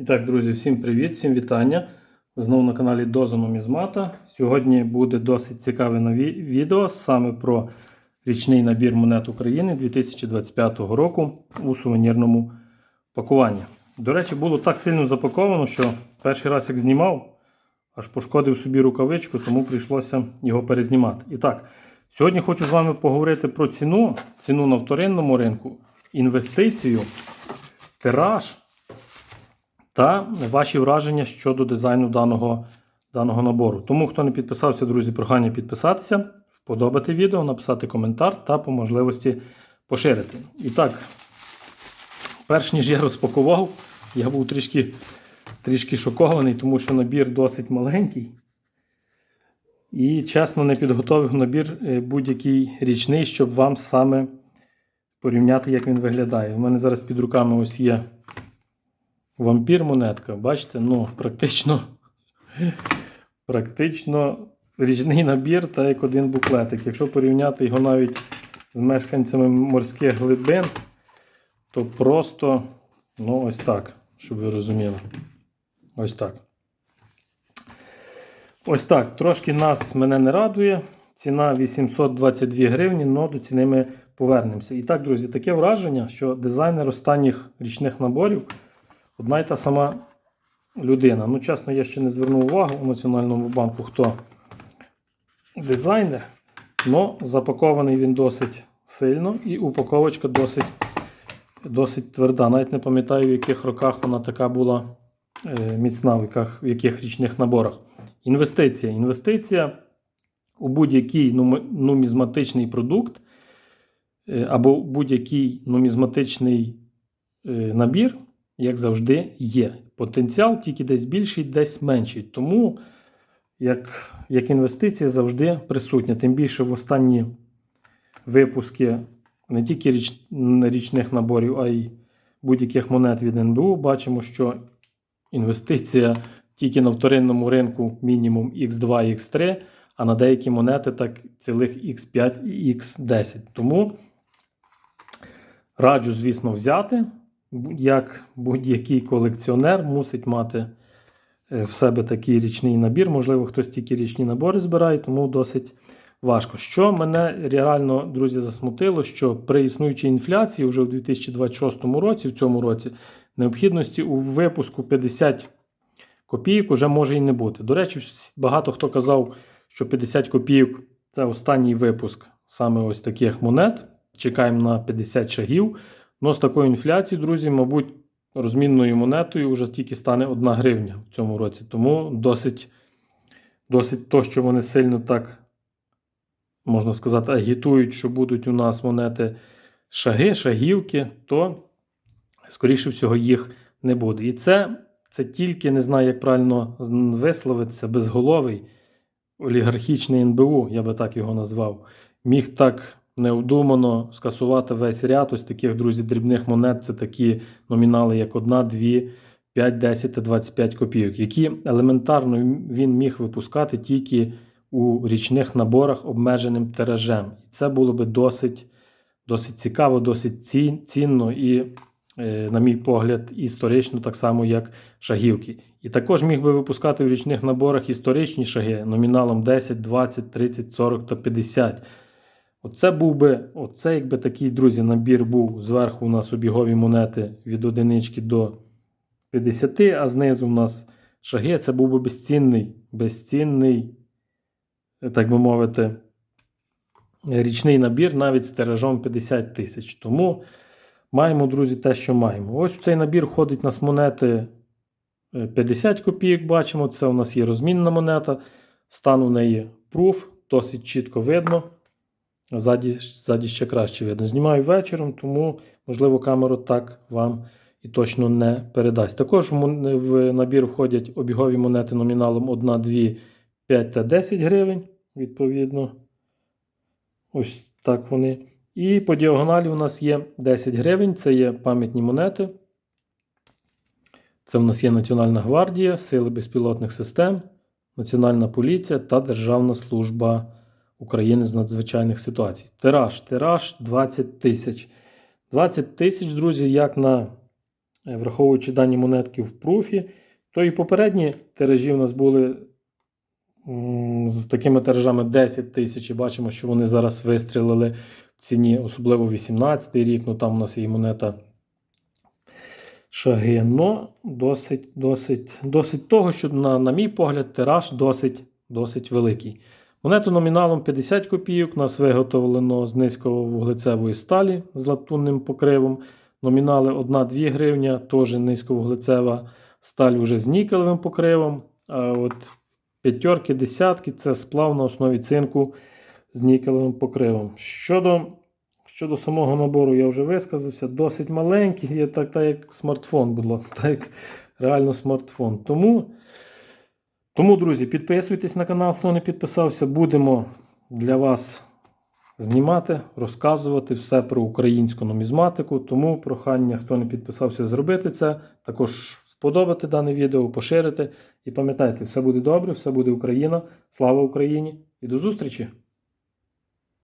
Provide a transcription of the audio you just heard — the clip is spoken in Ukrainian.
І так, друзі, всім привіт, всім вітання. Знову на каналі Доза Нумізмата. Сьогодні буде досить цікаве нові відео саме про річний набір монет України 2025 року у сувенірному пакуванні. До речі, було так сильно запаковано, що перший раз як знімав, аж пошкодив собі рукавичку, тому прийшлося його перезнімати. І так, сьогодні хочу з вами поговорити про ціну, ціну на вторинному ринку, інвестицію, тираж та ваші враження щодо дизайну даного, даного набору. Тому, хто не підписався, друзі, прохання підписатися, вподобати відео, написати коментар та по можливості поширити. І так, перш ніж я розпакував, я був трішки, трішки шокований, тому що набір досить маленький. І чесно не підготовив набір е, будь-який річний, щоб вам саме порівняти, як він виглядає. У мене зараз під руками ось є вампір монетка. Бачите, ну, практично, практично річний набір та як один буклетик. Якщо порівняти його навіть з мешканцями морських глибин, то просто, ну, ось так, щоб ви розуміли. Ось так. Ось так. Трошки нас мене не радує. Ціна 822 гривні, але до ціни ми повернемося. І так, друзі, таке враження, що дизайнер останніх річних наборів одна й та сама людина. Ну, чесно, я ще не звернув увагу у Національному банку, хто дизайнер, але запакований він досить сильно і упаковочка досить, досить тверда. Навіть не пам'ятаю, в яких роках вона така була е, міцна, в яких, в яких річних наборах. Інвестиція. Інвестиція у будь-який нумізматичний продукт е, або будь-який нумізматичний е, набір, як завжди, є. Потенціал тільки десь більший, десь менший. Тому як, як інвестиція завжди присутня. Тим більше в останні випуски не тільки річ, річних наборів, а й будь-яких монет від НБУ бачимо, що інвестиція тільки на вторинному ринку мінімум X2 X3, а на деякі монети так цілих X5 і X10. Тому раджу, звісно, взяти. Як будь-який колекціонер мусить мати е, в себе такий річний набір. Можливо, хтось тільки річні набори збирає, тому досить важко. Що мене реально, друзі, засмутило, що при існуючій інфляції вже у 2026 році, в цьому році, необхідності у випуску 50 копійок вже може і не бути. До речі, багато хто казав, що 50 копійок це останній випуск саме ось таких монет. Чекаємо на 50 шагів. Ну, з такою інфляцією, друзі, мабуть, розмінною монетою вже тільки стане 1 гривня в цьому році. Тому досить, досить то, що вони сильно так, можна сказати, агітують, що будуть у нас монети шаги, шагівки, то, скоріше всього, їх не буде. І це, це тільки не знаю, як правильно висловитися, безголовий олігархічний НБУ, я би так його назвав, міг так необдумано скасувати весь ряд ось таких, друзі, дрібних монет. Це такі номінали, як 1, 2, 5, 10 та 25 копійок, які елементарно він міг випускати тільки у річних наборах обмеженим тиражем. І це було би досить, досить цікаво, досить цінно і, е, на мій погляд, історично, так само, як шагівки. І також міг би випускати в річних наборах історичні шаги номіналом 10, 20, 30, 40 та 50. Оце був би, оце якби такий, друзі, набір був. Зверху у нас обігові монети від одинички до 50, а знизу у нас шаги. Це був би безцінний, безцінний, так би мовити, річний набір навіть з тиражом 50 тисяч. Тому маємо, друзі, те, що маємо. Ось в цей набір входить у нас монети е, 50 копійок, бачимо. Це у нас є розмінна монета. Стан у неї пруф, досить чітко видно. Ззаді, ззаді ще краще видно. Знімаю вечором, тому, можливо, камера так вам і точно не передасть. Також в набір входять обігові монети номіналом 1, 2, 5 та 10 гривень, відповідно. Ось так вони. І по діагоналі у нас є 10 гривень, це є пам'ятні монети. Це в нас є Національна гвардія, Сили безпілотних систем, Національна поліція та Державна служба України з надзвичайних ситуацій. Тираж. Тираж 20 тисяч. 20 тисяч, друзі, як на е, враховуючи дані монетки в пруфі, то і попередні тиражі у нас були з такими тиражами 10 тисяч. І бачимо, що вони зараз вистрілили в ціні, особливо 18 рік. Ну там у нас є монета шаги. Но досить, досить, досить того, що, на, на мій погляд, тираж досить, досить великий. Монету номіналом 50 копійок нас виготовлено з низьковуглецевої сталі з латунним покривом. Номінали 1-2 гривня, теж низьковуглецева сталь уже з нікелевим покривом. А от п'ятерки, десятки це сплав на основі цинку з нікелевим покривом. Щодо, щодо самого набору, я вже висказався, досить маленький, так, так як смартфон було, так як реально смартфон. Тому. Тому, друзі, підписуйтесь на канал, хто не підписався. Будемо для вас знімати, розказувати все про українську нумізматику. Тому прохання, хто не підписався, зробити це. Також вподобати дане відео, поширити. І пам'ятайте, все буде добре, все буде Україна. Слава Україні і до зустрічі!